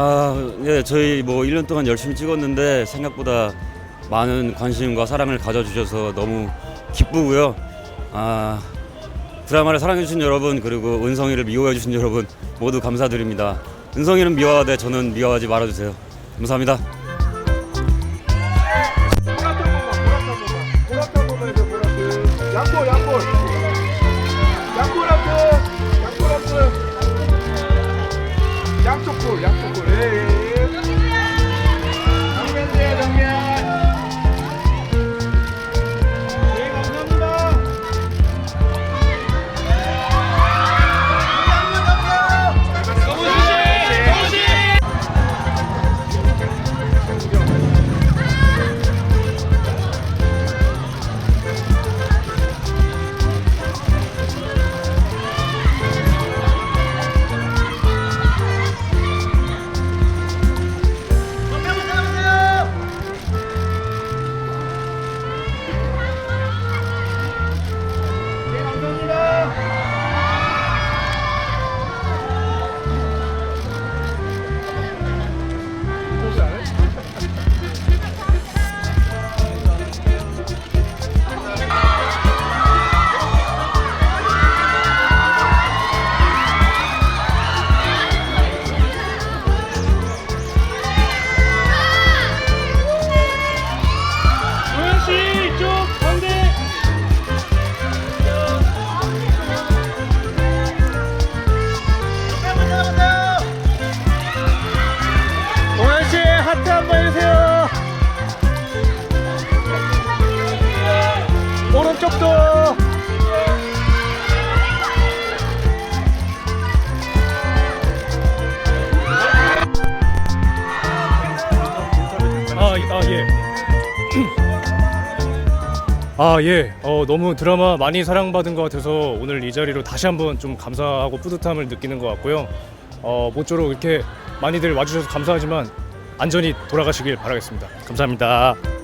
아, 아, 예, 저희 뭐 1년 동안 열심히 찍었는데 생각보다 많은 관심과 사랑을 가져주셔서 너무 기쁘고요. 아, 드라마를 사랑해주신 여러분 그리고 은성이를 미워해주신 여러분 모두 감사드립니다. 은성이는 미워하되 저는 미워하지 말아주세요. 감사합니다. 아, 예. 어, 너무 드라마 많이 사랑받은 것 같아서 오늘 이 자리로 다시 한번 좀 감사하고 뿌듯함을 느끼는 것 같고요. 어, 모쪼록 이렇게 많이들 와주셔서 감사하지만 안전히 돌아가시길 바라겠습니다. 감사합니다.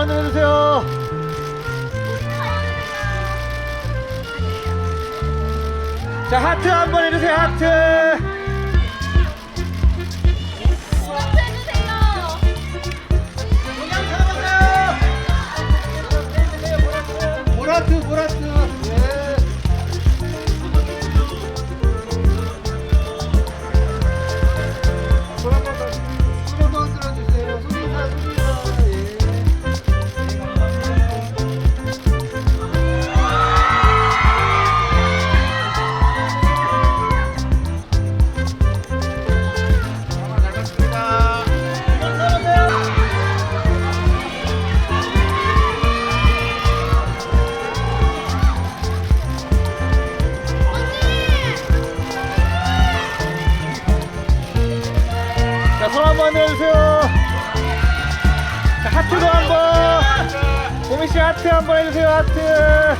한번 해주세요. 자, 하트 한번 해주세요, 하트. 보라트, 보라트. 하트 한번 해주세요, 하트.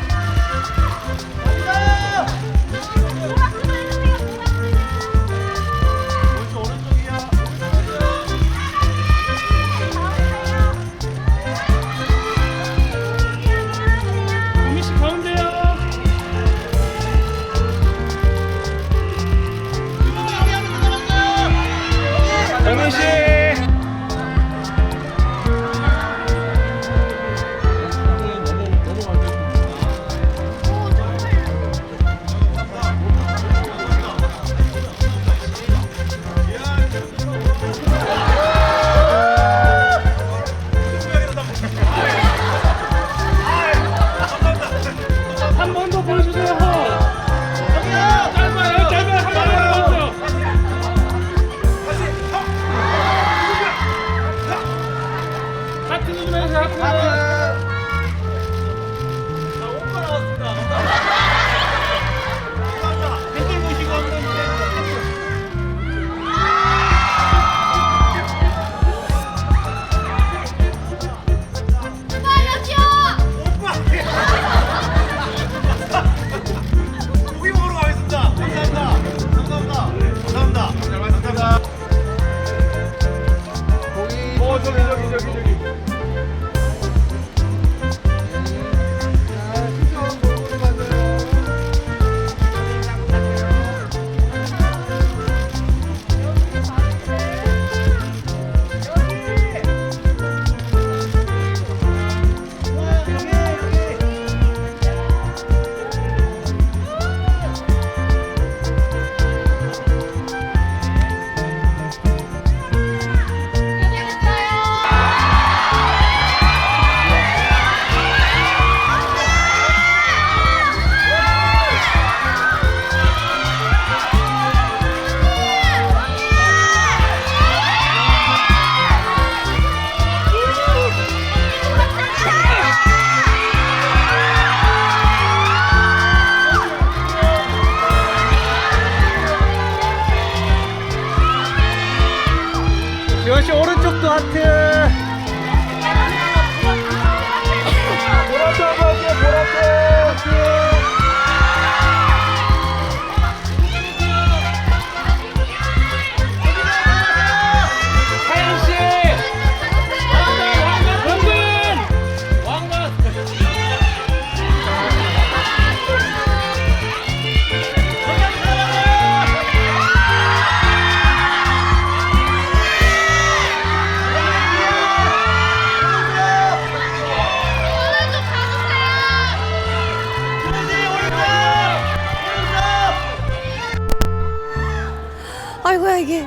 아이고야 이게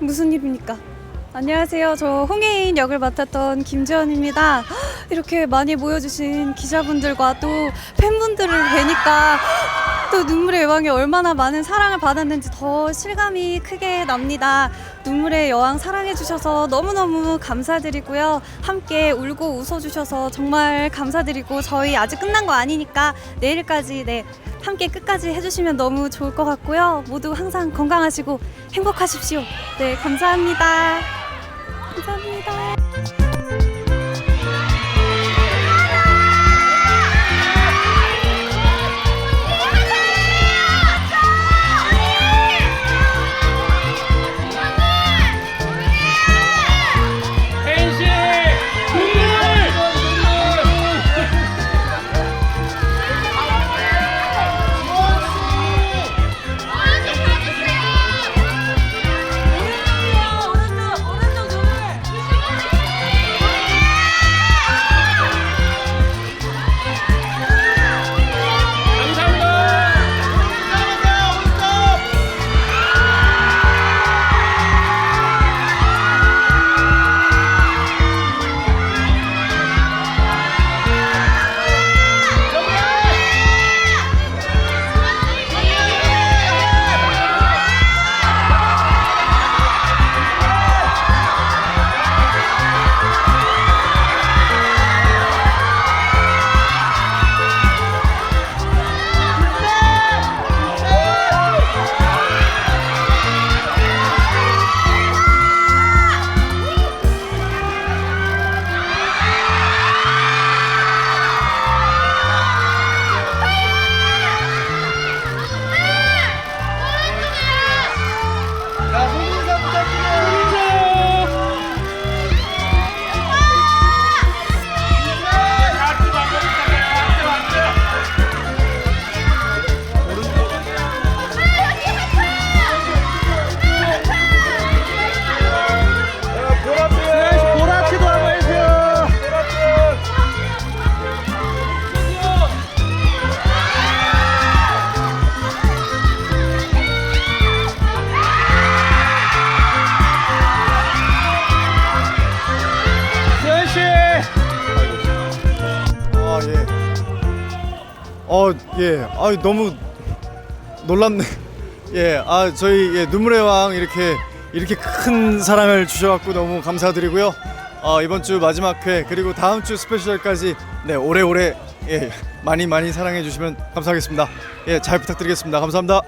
무슨 일입니까? 안녕하세요. 저 홍해인 역을 맡았던 김지연입니다. 헉, 이렇게 많이 모여주신 기자분들과 또 팬분들을 뵈니까 또 눈물의 여왕이 얼마나 많은 사랑을 받았는지 더 실감이 크게 납니다. 눈물의 여왕 사랑해주셔서 너무너무 감사드리고요. 함께 울고 웃어주셔서 정말 감사드리고 저희 아직 끝난 거 아니니까 내일까지 네 함께 끝까지 해주시면 너무 좋을 것 같고요. 모두 항상 건강하시고 행복하십시오. 네, 감사합니다. 감사합니다. 예. 아, 너무 놀랍네. 예. 아, 저희 예, 눈물의 왕 이렇게 이렇게 큰 사랑을 주셔 갖고 너무 감사드리고요. 어, 이번 주 마지막 회 그리고 다음 주 스페셜까지 네, 오래오래 예, 많이 많이 사랑해 주시면 감사하겠습니다. 예, 잘 부탁드리겠습니다. 감사합니다.